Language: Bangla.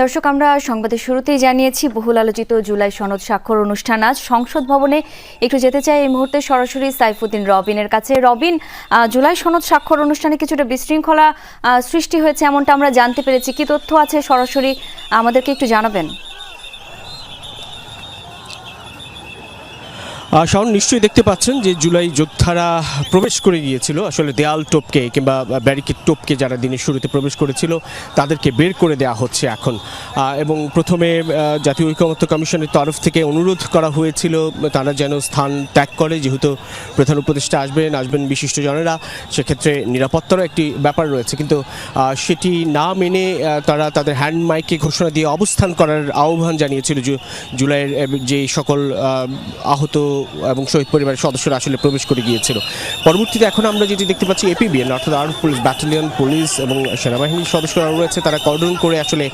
দর্শক, আমরা সংবাদের শুরুতেই জানিয়েছি, বহুল আলোচিত জুলাই সনদ স্বাক্ষর অনুষ্ঠান আজ। সংসদ ভবনে একটু যেতে চাই এই মুহূর্তে সরাসরি সাইফুদ্দিন রবিনের কাছে। রবিন জুলাই সনদ স্বাক্ষর অনুষ্ঠানে কিছুটা বিশৃঙ্খলা সৃষ্টি হয়েছে এমনটা আমরা জানতে পেরেছি। কি তথ্য আছে সরাসরি আমাদেরকে একটু জানাবেন? শাওন, নিশ্চয়ই দেখতে পাচ্ছেন যে জুলাই যোদ্ধারা প্রবেশ করে গিয়েছিল। আসলে দেয়াল টোপকে কিংবা ব্যারিকেড টপকে যারা দিনের শুরুতে প্রবেশ করেছিল, তাদেরকে বের করে দেওয়া হচ্ছে এখন। এবং প্রথমে জাতীয় ঐকমত্য কমিশনের তরফ থেকে অনুরোধ করা হয়েছিল, তারা যেন স্থান ত্যাগ করে, যেহেতু প্রধান উপদেষ্টা আসবেন আসবেন বিশিষ্ট জনেরা, সেক্ষেত্রে নিরাপত্তারও একটি ব্যাপার রয়েছে। কিন্তু সেটি না মেনে তারা তাদের হ্যান্ড মাইকে ঘোষণা দিয়ে অবস্থান করার আহ্বান জানিয়েছিল জুলাইয়ের যে সকল আহত এবং শহীদ পরিবারের সদস্যরা আসলে প্রবেশ করে গিয়েছিল। পরবর্তীতে এখন আমরা যেটি দেখতে পাচ্ছি এপিবিএন অর্থাৎ আর্ম পুলিশ ব্যাটালিয়ন পুলিশ এবং সেনাবাহিনীর সদস্যরা রয়েছে। তারা কর্ডন করে আসলে